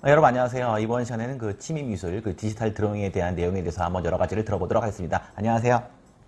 어, 여러분 안녕하세요. 이번 시간에는 그 취미미술, 그 디지털 드로잉에 대한 내용에 대해서 한번 여러 가지를 들어보도록 하겠습니다. 안녕하세요.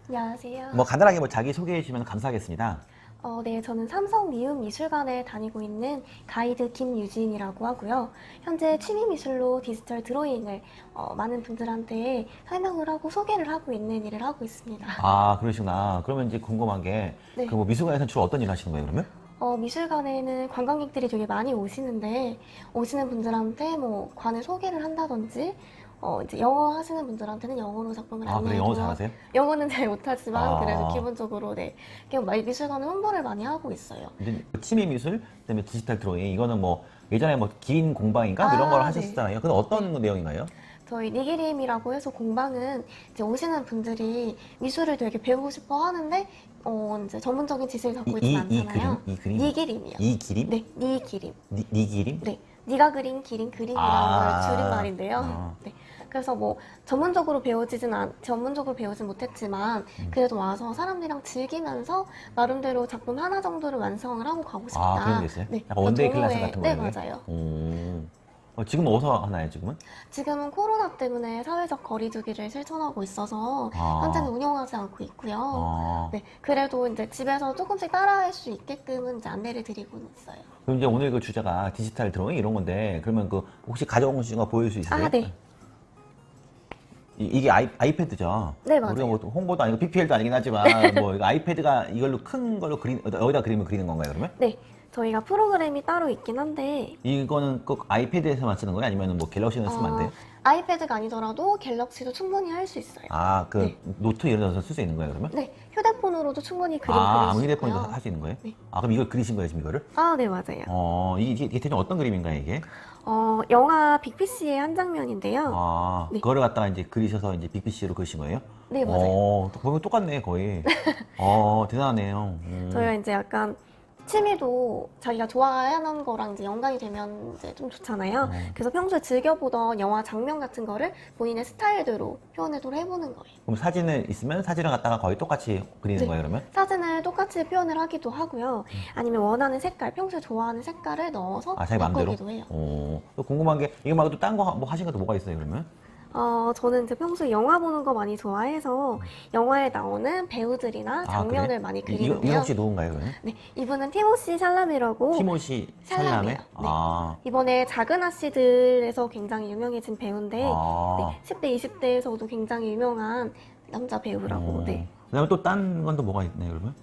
안녕하세요. 뭐 간단하게 뭐 자기 소개해 주시면 감사하겠습니다. 어, 네, 저는 삼성 미음 미술관에 다니고 있는 가이드 김유진이라고 하고요. 현재 취미 미술로 디지털 드로잉을 어, 많은 분들한테 설명을 하고 소개를 하고 있는 일을 하고 있습니다. 아 그러시구나. 그러면 이제 궁금한 게그 네. 뭐 미술관에서 주로 어떤 일 하시는 거예요, 그러면? 어, 미술관에는 관광객들이 되게 많이 오시는데 오시는 분들한테 뭐 관을 소개를 한다든지 어, 이제 영어 하시는 분들한테는 영어로 작품을 아 그래 영어 잘하세요? 영어는 잘 못하지만 아. 그래도 기본적으로 네, 그냥 미술관은 홍보를 많이 하고 있어요. 이제 취미 미술, 그다음에 디지털 드로잉 이거는 뭐 예전에 뭐 긴 공방인가 뭐 이런 아, 걸 네. 하셨었잖아요. 근데 어떤 내용인가요? 저희 니기림이라고 해서 공방은 이제 오시는 분들이 미술을 되게 배우고 싶어 하는데 어 이제 전문적인 지식을 갖고 이, 있지 이, 이 않잖아요. 그림, 이 그림, 니기림이요. 이 기림, 네, 니기림. 니, 니 기림. 네, 니가 그린 기린 그림이라는 아. 걸 줄임말인데요. 아. 네. 그래서 뭐 전문적으로 배워지진 않, 전문적으로 배우진 못했지만 음. 그래도 와서 사람들이랑 즐기면서 나름대로 작품 하나 정도를 완성을 하고 가고 싶다. 아 그런 게 있어요? 네, 약간 원데이 클래스 같은 네, 거예요? 맞아요. 오. 어, 지금 어디서 하나요, 지금은? 지금은 코로나 때문에 사회적 거리두기를 실천하고 있어서 아. 현재는 운영하지 않고 있고요. 아. 네, 그래도 이제 집에서 조금씩 따라할 수 있게끔은 이제 안내를 드리고는 있어요. 그럼 이제 오늘 그 주제가 디지털 드로잉 이런 건데 그러면 그 혹시 가져오신 거 보여줄 수 있으세요? 아, 네. 이, 이게 아이, 아이패드죠? 네, 맞아요. 우리가 뭐 홍보도 아니고 PPL도 아니긴 하지만 뭐 이거 아이패드가 이걸로 큰 걸로 그린 어디다 그림을 그리는 건가요 그러면? 네, 저희가 프로그램이 따로 있긴 한데 이거는 꼭 아이패드에서만 쓰는 거예요? 아니면 뭐 갤럭시는 쓰면 안 어, 돼요? 아이패드가 아니더라도 갤럭시도 충분히 할 수 있어요. 아, 그 네. 노트 예를 들어서 쓸 수 있는 거예요 그러면? 네, 휴대폰으로도 충분히 그림 아, 그릴 수 휴대폰에도 있고요. 할 수 있는 거예요? 네. 아, 그럼 이걸 그리신 거예요 지금 이거를? 아, 네, 맞아요. 어, 이게, 이게 대충 어떤 그림인가요 이게? 어, 영화 빅피쉬의 한 장면인데요. 아, 네. 그거를 갖다가 이제 그리셔서 이제 빅피씨로 그리신 거예요? 네, 맞아요. 어, 보면 똑같네 거의. 어, 대단하네요. 음. 저희가 이제 약간 취미도 자기가 좋아하는 거랑 이제 연관이 되면 이제 좀 좋잖아요. 어. 그래서 평소에 즐겨보던 영화 장면 같은 거를 본인의 스타일대로 표현을 해보는 거예요. 그럼 사진을 있으면 사진을 갖다가 거의 똑같이 그리는 네. 거예요 그러면? 사진을 똑같이 표현을 하기도 하고요. 아니면 원하는 색깔, 평소에 좋아하는 색깔을 넣어서 아, 자기 마음대로? 바꾸기도 해요. 어, 또 궁금한 게 이거 말고 또 딴 거 뭐 하신 것도 뭐가 있어요 그러면? 어, 저는 이제 평소에 영화 보는 거 많이 좋아해서 영화에 나오는 배우들이나 장면을 아, 그래? 많이 이- 이거, 그리는데요. 혹시 누군가요 그러면? 네, 이분은 티모시 샬라메라고 티모시 샬라메요. 샬라메? 네. 아, 이번에 작은 아씨들에서 굉장히 유명해진 배우인데 아. 네, 10대, 20대에서도 굉장히 유명한 남자 배우라고. 어. 네. 그다음에 또 딴 건 또 뭐가 있나요 그러면?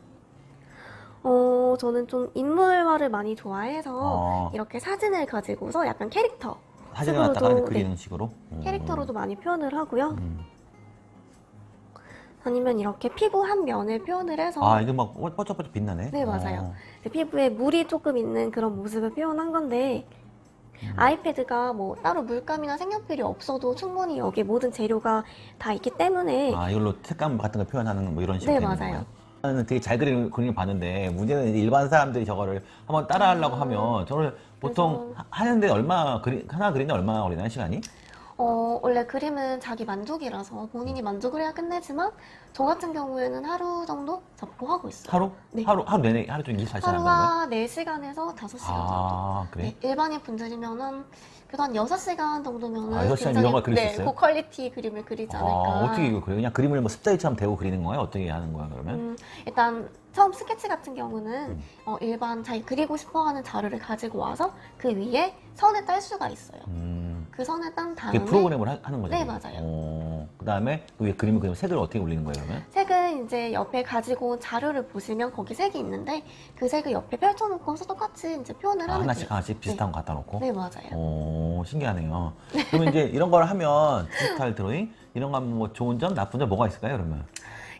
어, 저는 좀 인물화를 많이 좋아해서 아. 이렇게 사진을 가지고서 약간 캐릭터 사진을 식으로도, 갖다가 네, 그리는 식으로? 음. 캐릭터로도 많이 표현을 하고요. 음. 아니면 이렇게 피부 한 면을 표현을 해서 아, 이거 막 뽀짝뽀짝 빛나네? 네, 맞아요. 어. 이제 피부에 물이 조금 있는 그런 모습을 표현한 건데 음. 아이패드가 뭐 따로 물감이나 색연필이 없어도 충분히 여기에 모든 재료가 다 있기 때문에 아, 이걸로 색감 같은 거 표현하는 뭐 이런 식으로 네, 되는 맞아요. 거예요? 나는 되게 잘 그리는 그림을 봤는데 문제는 이제 일반 사람들이 저거를 한번 따라하려고 아, 하면 저를 보통 하- 하는데 얼마 그리 하나 그리는데 얼마나 걸리나요 시간이? 어, 원래 그림은 자기 만족이라서 본인이 만족을 해야 끝내지만 저 같은 경우에는 하루 정도 잡고 하고 있어요. 하루? 네. 하루 하루 내내 하루 종일 24시간 하는 건가요? 하루가 4시간에서 5시간 정도. 아 그래? 네, 일반인 분들이면은 그래도 한 6시간 정도면은 아, 6시간 이런 걸 그릴 수 네, 있어요? 고퀄리티 그림을 그리지 않을까. 아, 어떻게 이거 그래요? 그냥 그림을 뭐 습자위처럼 대고 그리는 거예요? 어떻게 하는 거야 그러면? 음, 일단 처음 스케치 같은 경우는 음. 어, 일반 자기 그리고 싶어하는 자료를 가지고 와서 그 위에 선을 딸 수가 있어요. 음, 그 선을 딴 다음에 프로그램을 하, 는 거죠? 네, 맞아요. 어, 그 다음에 그 위에 그림을 그리면 색을 어떻게 올리는 거예요 그러면? 색은 이제 옆에 가지고 온 자료를 보시면 거기 색이 있는데 그 색을 옆에 펼쳐놓고 서 똑같이 이제 표현을 아, 하는 하나씩 거예요. 하나씩 비슷한 거 갖다 놓고? 네, 맞아요. 오, 신기하네요. 그러면 이제 이런 걸 하면 디지털 드로잉 이런 거 하면 뭐 좋은 점, 나쁜 점 뭐가 있을까요? 그러면?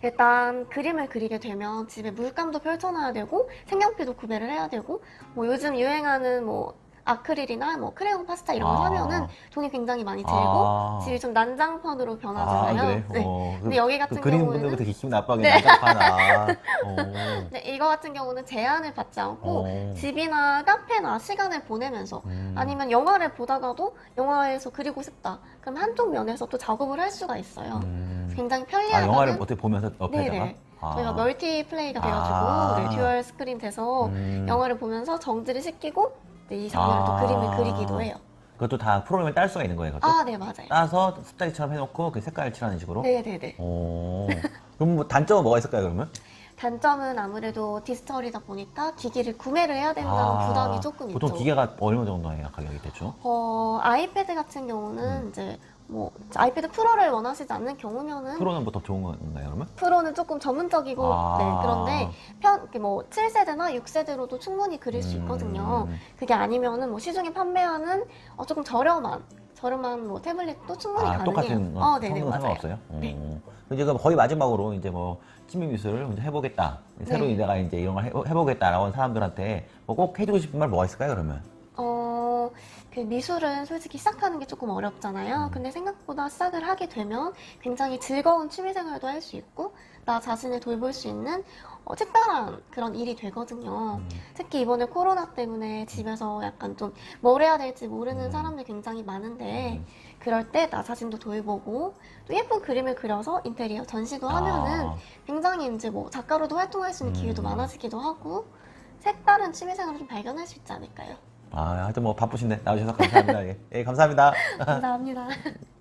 일단 그림을 그리게 되면 집에 물감도 펼쳐놔야 되고 색연필도 구매를 해야 되고 뭐 요즘 유행하는 뭐 아크릴이나 뭐 크레용 파스타 이런 거 아. 사면은 돈이 굉장히 많이 들고 아. 집이 좀 난장판으로 아, 변하잖아요. 그래? 네. 어, 근데 여기 같은 그 그리는 경우에는 분들도 되게 기분 나빠하게 네. 난장판 아. 어. 근데 이거 같은 경우는 제한을 받지 않고 어. 집이나 카페나 시간을 보내면서 음. 아니면 영화를 보다가도 영화에서 그리고 싶다. 그럼 한쪽 면에서 또 작업을 할 수가 있어요. 음. 굉장히 아, 편리하다는 영화를 어떻게 보면서 옆에다가? 네네. 아. 저희가 멀티 플레이가 돼가지고 아. 네, 듀얼 스크린 돼서 음. 영화를 보면서 정지를 시키고 네, 이 장면을 아. 또 그림을 그리기도 해요. 그것도 다 프로그램에 딸 수가 있는 거예요, 그것도? 아, 네, 맞아요. 따서 습자리처럼 해놓고 그 색깔 칠하는 식으로? 네 네 네. 오. 그럼 뭐 단점은 뭐가 있을까요, 그러면? 단점은 아무래도 디지털이다 보니까 기기를 구매를 해야 된다는 부담이 조금 아, 보통 있죠. 기계가 얼마 정도 해요, 가격이 대충? 어, 아이패드 같은 경우는 음. 이제 뭐 아이패드 프로를 원하시지 않는 경우면은 프로는 보통 좋은 건가요, 그러면? 프로는 조금 전문적이고 아. 네 그런데 편 이렇게 뭐 7세대나 6세대로도 충분히 그릴 수 있거든요. 음. 그게 아니면은 뭐 시중에 판매하는 어, 조금 저렴한 저렴한 뭐 태블릿도 충분히 아, 가능해요. 똑같은 거, 어, 네네 성능은 맞아요. 상관없어요? 네. 어. 이제 그럼 거의 마지막으로 이제 뭐 취미 미술을 이제 해보겠다. 새로 네. 내가 이제 이런 걸 해, 해보겠다라고 하는 사람들한테 뭐 꼭 해주고 싶은 말 뭐가 있을까요, 그러면? 어, 그 미술은 솔직히 시작하는 게 조금 어렵잖아요. 음. 근데 생각보다 시작을 하게 되면 굉장히 즐거운 취미 생활도 할 수 있고, 나 자신을 돌볼 수 있는 어, 특별한 그런 일이 되거든요. 음. 특히 이번에 코로나 때문에 집에서 약간 좀 뭘 해야 될지 모르는 음. 사람들 굉장히 많은데, 음. 그럴 때 나 자신도 돌보고, 또 예쁜 그림을 그려서 인테리어 전시도 하면은 아, 굉장히 이제 뭐 작가로도 활동할 수 있는 기회도 음. 많아지기도 하고, 색다른 취미 생활을 좀 발견할 수 있지 않을까요? 아, 하여튼 뭐 바쁘신데 나와주셔서 감사합니다. 예, 예, 감사합니다. 감사합니다.